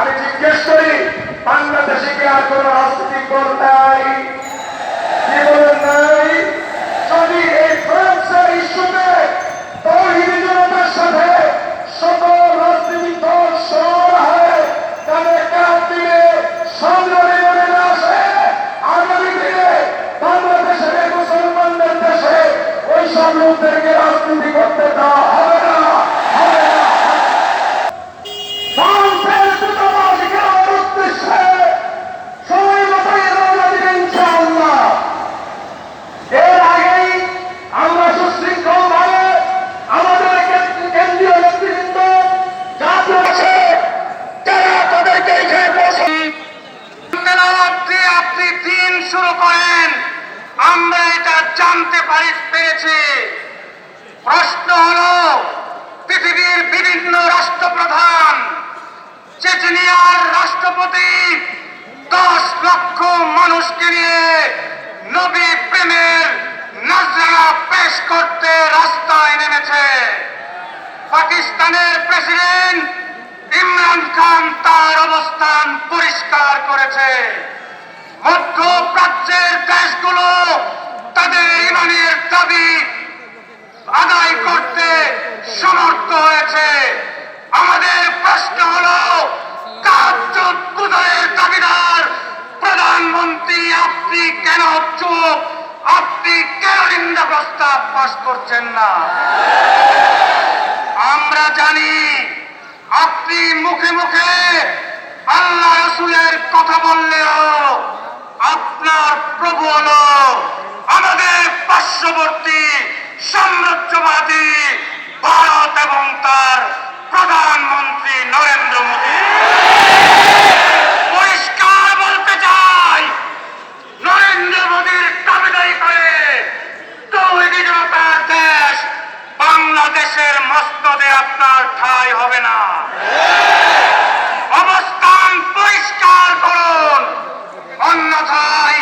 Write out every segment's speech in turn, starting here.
আমি জিজ্ঞেস করি, বাংলাদেশে কি আর কোন রাজনৈতিক দল নাই? জীবন নাই? যদি এই ফ্রান্সের ইস্যুতে জনতার সাথে সকল রাজনৈতিক দল সমান হয়, তাহলে কাজ রাজনীতি করতে দাও। শুরু করেন। আমরা এটা জানতে পারি, পেরেছি। প্রশ্ন হলো, পৃথিবীর বিভিন্ন রাষ্ট্রপ্রধান, চেচনিয়ার রাষ্ট্রপতি, দশ লক্ষ মানুষকে নিয়ে নবী প্রেমের নজরা পেশ করতে রাস্তায় নেমেছে। পাকিস্তানের প্রেসিডেন্ট ইমরান খান তার অবস্থান পরিষ্কার করেছে। মধ্যপ্রাচ্যের দেশগুলো তাদের ইমানের দাবি আদায় করতে সমর্থ হয়েছে। আমাদের প্রশ্ন হলো কুদরের দাবিদার? প্রধানমন্ত্রী, আপনি কেন চুপ? আপনি কেন নিন্দা প্রস্তাব পাশ করছেন না? আমরা জানি, আপনি মুখে মুখে আল্লাহ রসুলের কথা বললেও আপনার প্রভু হলো আমাদের পার্শ্ববর্তী সাম্রাজ্যবাদী ভারত এবং তার প্রধানমন্ত্রী নরেন্দ্র মোদী পরিষ্কার বলতে চাই নরেন্দ্র মোদীর দাবিদারি করে তৌহিদি জনতার দেশ বাংলাদেশের মস্তদে আপনার ঠাঁই হবে না অবস্থান পরিষ্কার করুন অন্যথায়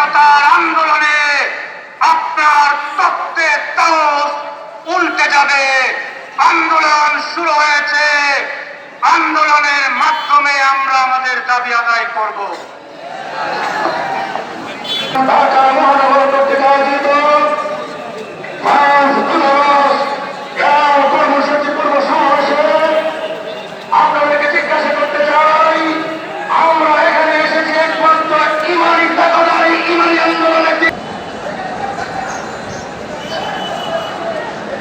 জনতার আন্দোলনে আপনার তত্ত্বে তাওস উল্টে যাবে। আন্দোলন শুরু হয়েছে। আন্দোলনের মাধ্যমে আমরা আমাদের দাবি আদায় করব।